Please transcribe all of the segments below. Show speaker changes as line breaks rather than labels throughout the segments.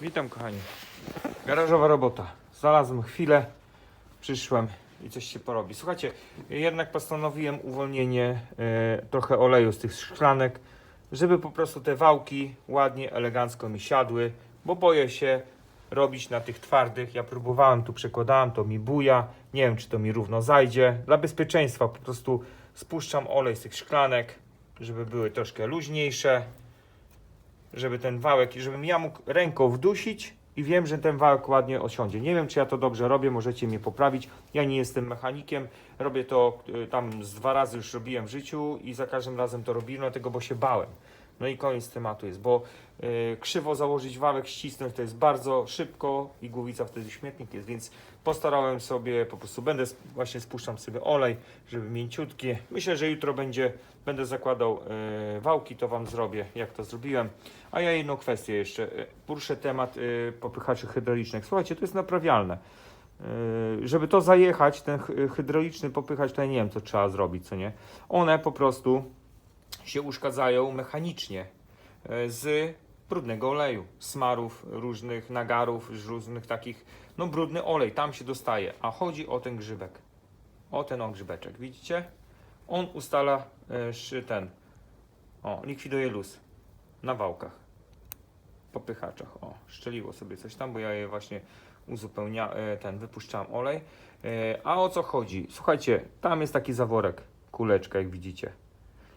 Witam kochani. Garażowa robota. Znalazłem chwilę, przyszłem i coś się porobi. Słuchajcie, jednak postanowiłem uwolnienie e, trochę oleju z tych szklanek, żeby po prostu te wałki ładnie, elegancko mi siadły, bo boję się robić na tych twardych. Ja próbowałem, tu przekładałem, to mi buja. Nie wiem, czy to mi równo zajdzie. Dla bezpieczeństwa po prostu spuszczam olej z tych szklanek, żeby były troszkę luźniejsze żeby ten wałek, żebym ja mógł ręką wdusić i wiem, że ten wałek ładnie osiądzie. Nie wiem, czy ja to dobrze robię, możecie mnie poprawić. Ja nie jestem mechanikiem, robię to y, tam z dwa razy już robiłem w życiu i za każdym razem to robiłem, dlatego bo się bałem. No i koniec tematu jest, bo y, krzywo założyć wałek, ścisnąć to jest bardzo szybko i głowica wtedy śmietnik jest, więc postarałem sobie, po prostu będę właśnie spuszczam sobie olej, żeby mięciutkie. Myślę, że jutro będzie, będę zakładał y, wałki, to Wam zrobię, jak to zrobiłem. A ja jedną kwestię jeszcze. y, Poruszę temat y, popychaczy hydraulicznych. Słuchajcie, to jest naprawialne. Y, Żeby to zajechać, ten hy- hydrauliczny popychacz, to ja nie wiem, co trzeba zrobić, co nie. One po prostu się uszkadzają mechanicznie y, z brudnego oleju, smarów, różnych nagarów, różnych takich, no brudny olej, tam się dostaje. A chodzi o ten grzybek. O ten o grzybeczek, widzicie? On ustala szy- ten, o, likwiduje luz na wałkach, popychaczach. O, szczeliło sobie coś tam, bo ja je właśnie uzupełnia, e, ten, wypuszczałem olej. E, A o co chodzi? Słuchajcie, tam jest taki zaworek, kuleczka, jak widzicie.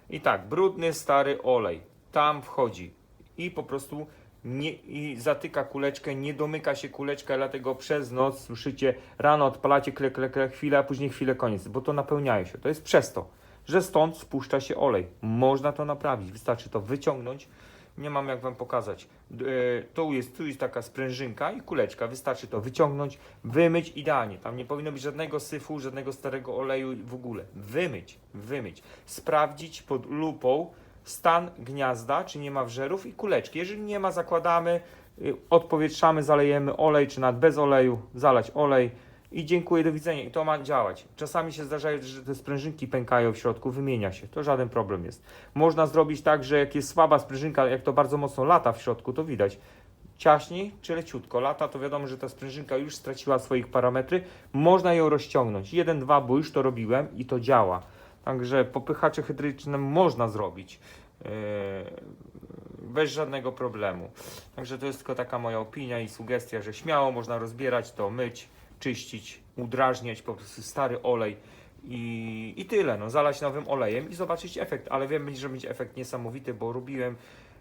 I tak, brudny, stary olej, tam wchodzi i po prostu nie, i zatyka kuleczkę, nie domyka się kuleczka, dlatego przez noc, słyszycie, rano odpalacie kle, kle, kle, chwilę, a później chwilę koniec, bo to napełniają się. To jest przez to, że stąd spuszcza się olej. Można to naprawić, wystarczy to wyciągnąć. Nie mam jak wam pokazać. E, Tu jest, tu jest taka sprężynka i kuleczka. Wystarczy to wyciągnąć, wymyć idealnie. Tam nie powinno być żadnego syfu, żadnego starego oleju w ogóle. Wymyć, wymyć. Sprawdzić pod lupą stan gniazda, czy nie ma wżerów i kuleczki. Jeżeli nie ma, zakładamy, y, odpowietrzamy, zalejemy olej, czy nawet bez oleju, zalać olej i dziękuję, do widzenia. I to ma działać. Czasami się zdarzają, że te sprężynki pękają w środku, wymienia się. To żaden problem jest. Można zrobić tak, że jak jest słaba sprężynka, jak to bardzo mocno lata w środku, to widać. Ciaśniej czy leciutko lata, to wiadomo, że ta sprężynka już straciła swoich parametry. Można ją rozciągnąć. Jeden, dwa, bo już to robiłem i to działa. Także popychacze hydrauliczne można zrobić. Yy, bez żadnego problemu. Także to jest tylko taka moja opinia i sugestia, że śmiało można rozbierać to, myć, czyścić, udrażniać, po prostu stary olej i, i tyle. No, zalać nowym olejem i zobaczyć efekt. Ale wiem, że będzie efekt niesamowity, bo robiłem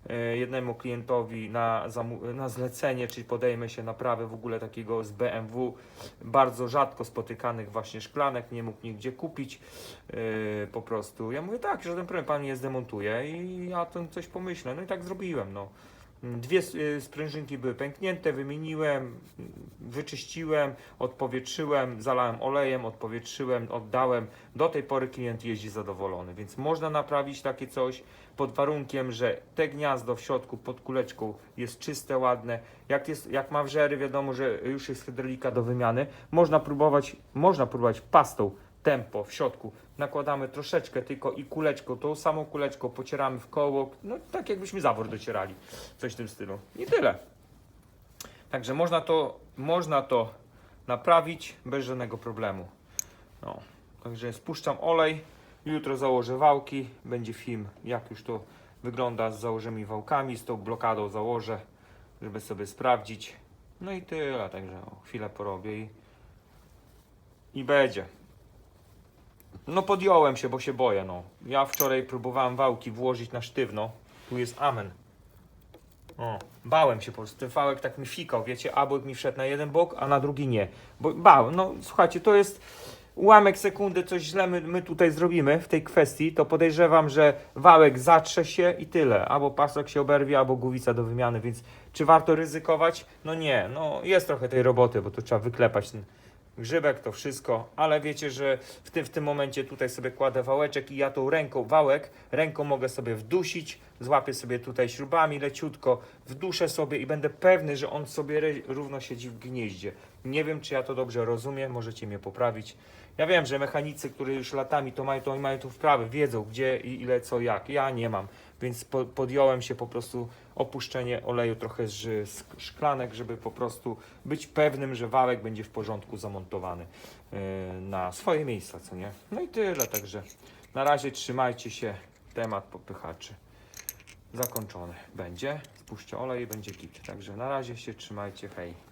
e, jednemu klientowi na, na zlecenie, czyli podejmę się naprawy w ogóle takiego z BMW, bardzo rzadko spotykanych właśnie szklanek, nie mógł nigdzie kupić yy, po prostu. Ja mówię tak, żaden problem, pan je zdemontuje i ja to coś pomyślę. No i tak zrobiłem, no. Dwie y, sprężynki były pęknięte, wymieniłem, wyczyściłem, odpowietrzyłem, zalałem olejem, odpowietrzyłem, oddałem. Do tej pory klient jeździ zadowolony, więc można naprawić takie coś pod warunkiem, że te gniazdo w środku pod kuleczką jest czyste, ładne. Jak, jest, jak ma wżery, wiadomo, że już jest hydraulika do wymiany. Można próbować, można próbować pastą tempo w środku. Nakładamy troszeczkę tylko i kuleczką, tą samą kuleczką pocieramy w koło, no tak jakbyśmy zawór docierali, coś w tym stylu. I tyle. Także można to, można to naprawić bez żadnego problemu. No, także spuszczam olej, jutro założę wałki, będzie film jak już to wygląda z założonymi wałkami, z tą blokadą założę, żeby sobie sprawdzić. No i tyle, także chwilę porobię i, i będzie. No podjąłem się, bo się boję, no. Ja wczoraj próbowałem wałki włożyć na sztywno. Tu jest amen. O, bałem się po prostu. Ten wałek tak mi fikał, wiecie, abok mi wszedł na jeden bok, a na drugi nie. Bo bałem, no słuchajcie, to jest ułamek sekundy, coś źle my, my tutaj zrobimy w tej kwestii, to podejrzewam, że wałek zatrze się i tyle. Albo pasek się oberwie, albo głowica do wymiany, więc czy warto ryzykować? No nie, no jest trochę tej roboty, bo to trzeba wyklepać ten grzybek, to wszystko, ale wiecie, że w tym, w tym momencie tutaj sobie kładę wałeczek i ja tą ręką, wałek, ręką mogę sobie wdusić, złapię sobie tutaj śrubami leciutko, wduszę sobie i będę pewny, że on sobie równo siedzi w gnieździe. Nie wiem, czy ja to dobrze rozumiem, możecie mnie poprawić. Ja wiem, że mechanicy, którzy już latami to mają, to mają tu wprawy, wiedzą gdzie i ile, co, jak. Ja nie mam. Więc po, podjąłem się po prostu opuszczenie oleju trochę z szklanek, żeby po prostu być pewnym, że wałek będzie w porządku zamontowany yy, na swoje miejsca, co nie? No i tyle, także na razie trzymajcie się, temat popychaczy zakończony będzie. Spuśćcie olej i będzie git. Także na razie się trzymajcie, hej.